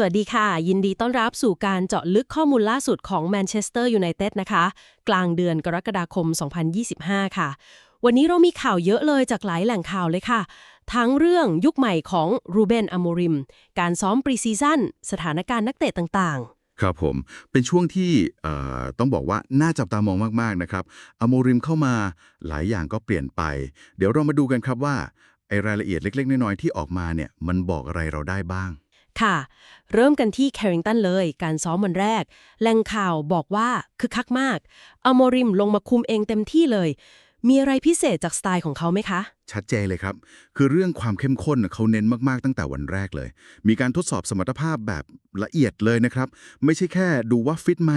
สวัสดีค่ะ ยินดีต้อนรับสู่การเจาะลึกข้อมูลล่าสุดของแมนเชสเตอร์ยูไนเต็ดนะคะ กลางเดือนกรกฎาคม 2025 ค่ะ วันนี้เรามีข่าวเยอะเลยจากหลายแหล่งข่าวเลยค่ะ ทั้งเรื่องยุคใหม่ของรูเบนอโมริม การซ้อมปรีซีซั่นสถานการณ์นักเตะต่างครับผม เป็นช่วงที่ต้องบอกว่าน่าจับตามองมาก ๆ นะครับ อโมริมเข้ามาหลายอย่างก็เปลี่ยนไป เดี๋ยวเรามาดูกันครับว่าไอรายละเอียดเล็ก ๆ น้อย ๆ ที่ออกมาเนี่ยมันบอกอะไรเราได้บ้าง ค่ะ เริ่มกันที่แคริงตันเลย การซ้อมวันแรก แหล่งข่าวบอกว่าคึกคักมากอโมริมลงมาคุมเองเต็มที่เลย มีอะไรพิเศษจากสไตล์ของเขาไหมคะ ชัดเจนเลยครับ คือเรื่องความเข้มข้นน่ะเขาเน้นมากๆตั้งแต่วันแรกเลย มีการทดสอบสมรรถภาพแบบละเอียดเลยนะครับ ไม่ใช่แค่ดูว่าฟิตไหม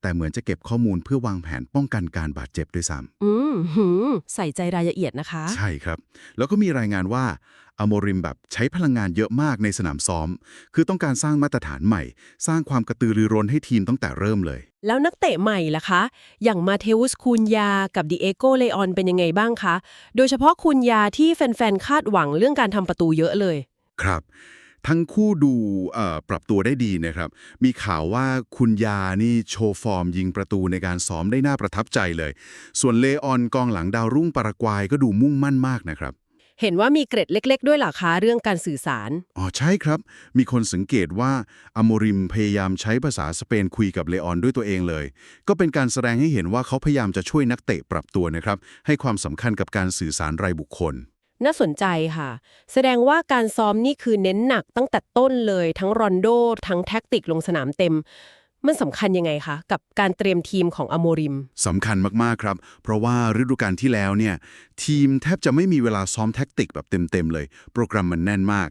แต่เหมือนจะเก็บข้อมูลเพื่อวางแผนป้องกันการบาดเจ็บด้วยซ้อืมหืมใส่ใจรายละเอียดนะคะำใช่ครับ แล้วก็มีรายงานว่า อโมริมแบบใช้พลังงานเยอะมากในสนามซ้อม คือต้องการสร้างมาตรฐานใหม่ สร้างความกระตือรือร้นให้ทีมตั้งแต่เริ่มเลย แล้วนักเตะใหม่ล่ะคะ อย่างมาเทวุสคูนยากับดิเอโกเลออนเป็นยังไงบ้างคะ โดยเฉพาะคูนยาที่แฟนๆ คาดหวังเรื่องการทำประตูเยอะเลย ครับ ทั้งคู่ดูเอ่อปรับตัวได้ดีนะครับ มีข่าวว่าคุณยานี่โชว์ฟอร์มยิงประตูในการซ้อมได้น่าประทับใจเลย ส่วนเลออนกองหลังดาวรุ่งปารากวายก็ดูมุ่งมั่นมากนะครับ เห็นว่ามีเกร็ดเล็ก ๆ ด้วยเหรอคะเรื่องการสื่อสาร อ๋อใช่ครับ มีคนสังเกตว่าอโมริมพยายามใช้ภาษาสเปนคุยกับเลออนด้วยตัวเองเลย ก็เป็นการแสดงให้เห็นว่าเขาพยายามจะช่วยนักเตะปรับตัวนะครับ ให้ความสำคัญกับการสื่อสารรายบุคคล น่าสนใจค่ะ แสดงว่าการซ้อมนี่คือเน้นหนักตั้งแต่ต้นเลย ทั้งรอนโดทั้งแท็กติกลงสนามเต็ม มันสำคัญยังไงคะ กับการเตรียมทีมของอโมริมสำคัญมากๆครับ เพราะว่าฤดูกาลที่แล้วเนี่ยทีมแทบจะไม่มีเวลาซ้อมแท็กติกแบบเต็มๆเลย โปรแกรมมันแน่นมาก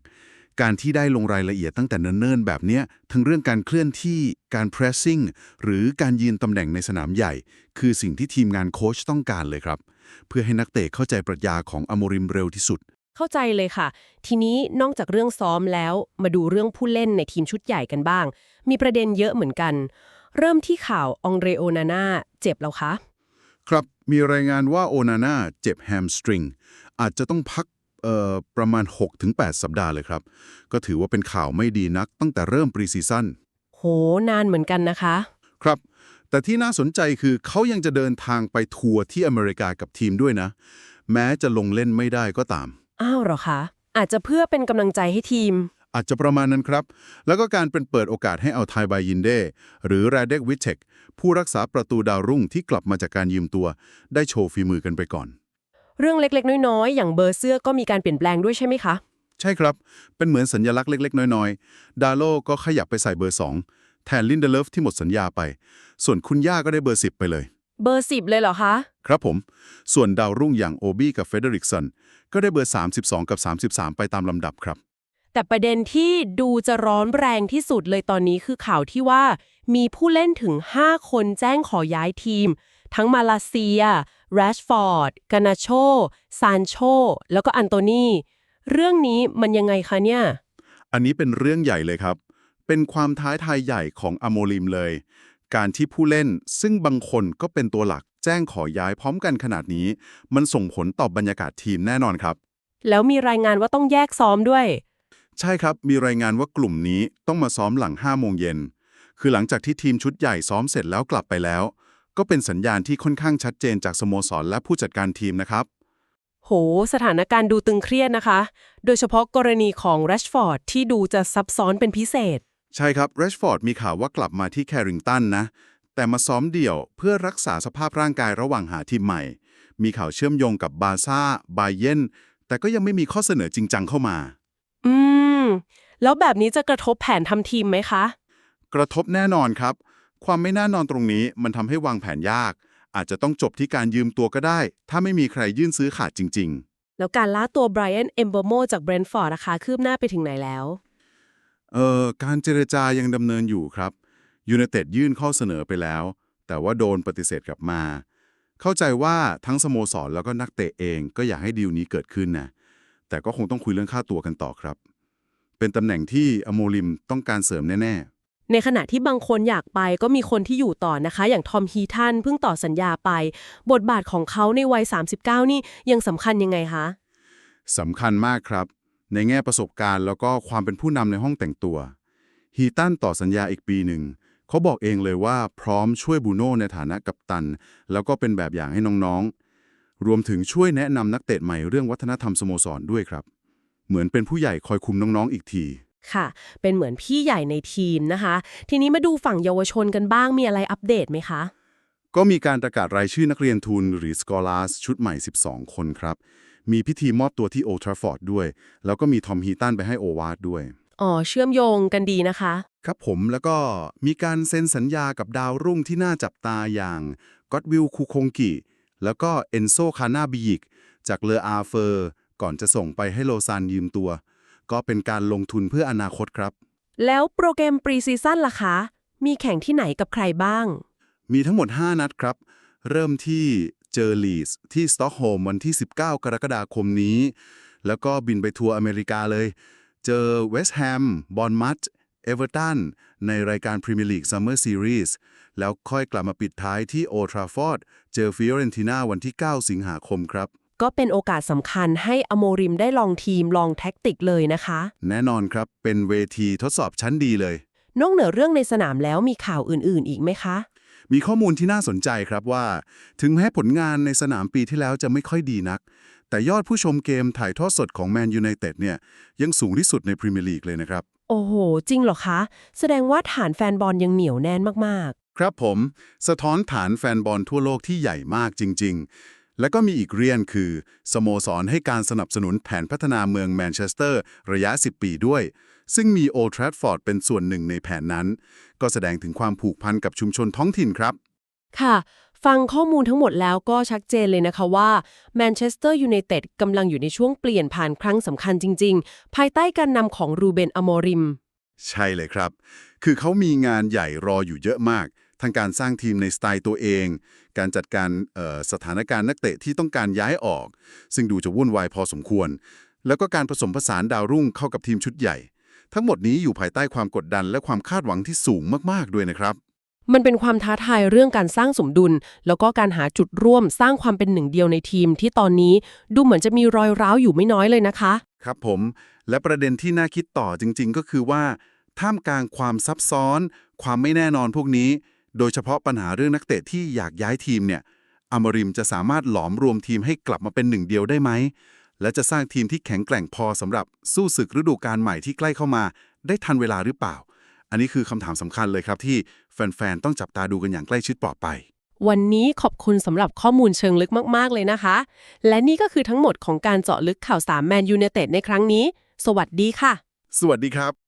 การที่ได้ลงรายละเอียดตั้งแต่เนิ่นๆ แบบเนี้ยทั้งเรื่องการเคลื่อนที่การ pressing หรือการยืนตำแหน่งในสนามใหญ่ คือสิ่งที่ทีมงานโค้ชต้องการเลยครับ เพื่อให้นักเตะเข้าใจปรัชญาของอโมริมเร็วที่สุด เข้าใจเลยค่ะ ทีนี้นอกจากเรื่องซ้อมแล้ว มาดูเรื่องผู้เล่นในทีมชุดใหญ่กันบ้าง มีประเด็นเยอะเหมือนกัน เริ่มที่ข่าวองเรโอนาน่าเจ็บแล้วคะ ครับมีรายงานว่าโอนาน่าเจ็บแฮมสตริงอาจจะต้องพักเอ่อประมาณ 6-8 สัปดาห์เลยครับ ก็ถือว่าเป็นข่าวไม่ดีนักตั้งแต่เริ่มปรีซีซั่นโห นานเหมือนกันนะคะ ครับ แต่ที่น่าสนใจคือเขายังจะเดินทางไปทัวร์ที่อเมริกากับทีมด้วยนะ แม้จะลงเล่นไม่ได้ก็ตาม อ้าวเหรอคะ อาจจะเพื่อเป็นกำลังใจให้ทีม อาจจะประมาณนั้นครับ แล้วก็การเป็นเปิดโอกาสให้เอาไทบายินเด หรือแรเดกวิเทคผู้รักษาประตูดาวรุ่งที่กลับมาจากการยืมตัว ได้โชว์ฝีมือกันไปก่อน เรื่องเล็กๆ น้อยๆ อย่างเบอร์เสื้อก็มีการเปลี่ยนแปลงด้วยใช่ไหมคะ ใช่ครับ เป็นเหมือนสัญลักษณ์เล็ก ๆ น้อยๆ ดาโลก็ขยับไปใส่เบอร์2แทนลินเดเลฟที่หมดสัญญาไป ส่วนคุณย่าก็ได้เบอร์10ไปเลย เบอร์สิบเลยเหรอคะ ครับผม ส่วนดาวรุ่งอย่างโอบี้กับเฟเดริกสันก็ได้เบอร์ 32 กับ 33 ไปตามลำดับครับ แต่ประเด็นที่ดูจะร้อนแรงที่สุดเลยตอนนี้คือข่าวที่ว่า มีผู้เล่นถึง 5 คนแจ้งขอย้ายทีม ทั้งมาลาเซียแรชฟอร์ดกานาโชซานโช แล้วก็อันโตนีเรื่องนี้มันยังไงคะเนี่ย อันนี้เป็นเรื่องใหญ่เลยครับ เป็นความท้าทายใหญ่ของอโมลิมเลย การที่ผู้เล่นซึ่งบางคนก็เป็นตัวหลัก แจ้งขอย้ายพร้อมกันขนาดนี้ มันส่งผลต่อบรรยากาศทีมแน่นอนครับ แล้วมีรายงานว่าต้องแยกซ้อมด้วย ใช่ครับมีรายงานว่ากลุ่มนี้ต้องมาซ้อมหลัง5โมงเย็นคือหลังจากที่ทีมชุดใหญ่ซ้อมเสร็จแล้วกลับไปแล้ว ก็เป็นสัญญาณที่ค่อนข้างชัดเจนจากสโมสรและผู้จัดการทีมนะครับ โห สถานการณ์ดูตึงเครียดนะคะ โดยเฉพาะกรณีของแรชฟอร์ดที่ดูจะซับซ้อนเป็นพิเศษ ใช่ครับเรชฟอร์ดมีข่าวว่ากลับมาที่แคริงตันนะ แต่มาซ้อมเดี่ยวเพื่อรักษาสภาพร่างกายระหว่างหาทีมใหม่ มีข่าวเชื่อมโยงกับบาซ่า บาเยนแต่ก็ยังไม่มีข้อเสนอจริงจังเข้ามา อืม แล้วแบบนี้จะกระทบแผนทำทีมไหมคะ กระทบแน่นอนครับ ความไม่แน่นอนตรงนี้มันทำให้วางแผนยาก อาจจะต้องจบที่การยืมตัวก็ได้ ถ้าไม่มีใครยื่นซื้อขาดจริงแล้วการล่าตัวไบรอันเอมเบอร์โมจากเบรนท์ฟอร์ดนะคะคืบหน้าไปถึงไหนแล้วๆเอ่อ การเจรจายังดำเนินอยู่ครับ ยู n i เต็ดยื่นข้อเสนอไปแล้ว แต่ว่าโดนปฏิเสธกลับมา เข้าใจว่าทั้งสโมสรแล้วก็นักเตะเองก็อยากให้ดีลนี้เกิดขึ้นนะแต่ก็คงต้องคุยเรื่องค่าตัวกันต่อครับ เป็นตำแหน่งที่อโมลิมต้องการเสริมแน่ในขณะที่บางคนอยากไปก็มีคนที่อยู่ต่อนะคะ อย่างทอมฮีทันเพิ่งต่อสัญญาไป บทบาทของเขาในวัย 39 นี่ยังสำคัญยังไงคะๆสำคัญมากครับ ในแง่ประสบการณ์แล้วก็ความเป็นผู้นำในห้องแต่งตัวฮีตันต่อสัญญาอีกปีหนึ่ง เขาบอกเองเลยว่าพร้อมช่วยบูโน่ในฐานะกัปตัน แล้วก็เป็นแบบอย่างให้น้องๆ รวมถึงช่วยแนะนำนักเตะใหม่เรื่องวัฒนธรรมสโมสรด้วยครับ เหมือนเป็นผู้ใหญ่คอยคุมน้องๆอีกทีค่ะ เป็นเหมือนพี่ใหญ่ในทีมนะคะ ทีนี้มาดูฝั่งเยาวชนกันบ้างมีอะไรอัปเดตไหมคะ ก็มีการประกาศรายชื่อนักเรียนทุนหรือ Scholars ชุดใหม่ 12 คนครับ มีพิธีมอบตัวที่โอทราฟอร์ดด้วย แล้วก็มีทอมฮีตันไปให้โอวาดด้วย อ๋อ เชื่อมโยงกันดีนะคะ ครับผมแล้วก็มีการเซ็นสัญญากับดาวรุ่งที่น่าจับตาอย่างก็อดวิลคูคงกิแล้วก็เอนโซคานาบิยิกจากเลออาเฟอร์ก่อนจะส่งไปให้โลซานยืมตัว ก็เป็นการลงทุนเพื่ออนาคตครับ แล้วโปรแกรมปรีซีซั่นล่ะคะ มีแข่งที่ไหนกับใครบ้าง มีทั้งหมด 5 นัดครับ เริ่มที่เจอลีสที่สต็อกโฮล์มวันที่ 19 กรกฎาคมนี้ แล้วก็บินไปทัวร์อเมริกาเลย เจอเวสต์แฮม บอนมัตเอเวอร์ตัน ในรายการพรีเมียร์ลีกซัมเมอร์ซีรีส์แล้วค่อยกลับมาปิดท้ายที่โอทราฟอร์ด เจอฟิโอเรนติน่าวันที่ 9 สิงหาคมครับ ก็เป็นโอกาสสำคัญให้อโมริมได้ลองทีมลองแท็กติกเลยนะคะ แน่นอนครับ เป็นเวทีทดสอบชั้นดีเลย นอกเหนือเรื่องในสนามแล้วมีข่าวอื่นๆ อีกไหมคะ มีข้อมูลที่น่าสนใจครับว่า ถึงแม้ผลงานในสนามปีที่แล้วจะไม่ค่อยดีนัก แต่ยอดผู้ชมเกมถ่ายทอดสดของแมนยูไนเต็ดเนี่ยยังสูงที่สุดในพรีเมียร์ลีกเลยนะครับ โอ้โห จริงเหรอคะ แสดงว่าฐานแฟนบอลยังเหนียวแน่นมาก ครับผม สะท้อนฐานแฟนบอลทั่วโลกที่ใหญ่มากจริง ๆ และก็มีอีกเรียนคือ สโมสรให้การสนับสนุนแผนพัฒนาเมืองแมนเชสเตอร์ ระยะ 10 ปีด้วย ซึ่งมีโอทรัฟฟอร์ดเป็นส่วนหนึ่งในแผนนั้น ก็แสดงถึงความผูกพันกับชุมชนท้องถิ่นครับ ๆ ค่ะ ฟังข้อมูลทั้งหมดแล้วก็ชัดเจนเลยนะคะว่าแมนเชสเตอร์ยูไนเต็ดกำลังอยู่ในช่วงเปลี่ยนผ่านครั้งสำคัญจริง ๆ ภายใต้การนำของรูเบนอโมริม ใช่เลยครับ คือเขามีงานใหญ่รออยู่เยอะมาก ทั้งการสร้างทีมในสไตล์ตัวเอง การจัดการออสถานการณ์นักเตะที่ต้องการย้ายออก ซึ่งดูจะวุ่นวายพอสมควร แล้วก็การผสมผสานดาวรุ่งเข้ากับทีมชุดใหญ่ ทั้งหมดนี้อยู่ภายใต้ความกดดันและความคาดหวังที่สูงมากๆด้วยนะครับ มันเป็นความท้าทายเรื่องการสร้างสมดุล แล้วก็การหาจุดร่วมสร้างความเป็นหนึ่งเดียวในทีม ที่ตอนนี้ดูเหมือนจะมีรอยร้าวอยู่ไม่น้อยเลยนะคะ ครับผม และประเด็นที่น่าคิดต่อจริง ๆ ก็คือว่า ท่ามกลางความซับซ้อน ความไม่แน่นอนพวกนี้ โดยเฉพาะปัญหาเรื่องนักเตะที่อยากย้ายทีมเนี่ยอมริมจะสามารถหลอมรวมทีมให้กลับมาเป็นหนึ่งเดียวได้ไหมและจะสร้างทีมที่แข็งแกร่งพอสำหรับสู้ศึกฤดูกาลใหม่ที่ใกล้เข้ามา ได้ทันเวลาหรือเปล่า อันนี้คือคำถามสำคัญเลยครับที่แฟน ๆ ต้องจับตาดูกันอย่างใกล้ชิดต่อไป วันนี้ขอบคุณสำหรับข้อมูลเชิงลึกมาก ๆ เลยนะคะ และนี่ก็คือทั้งหมดของการเจาะลึกข่าวสารแมนยูเนเต็ดในครั้งนี้ สวัสดีค่ะ สวัสดีครับ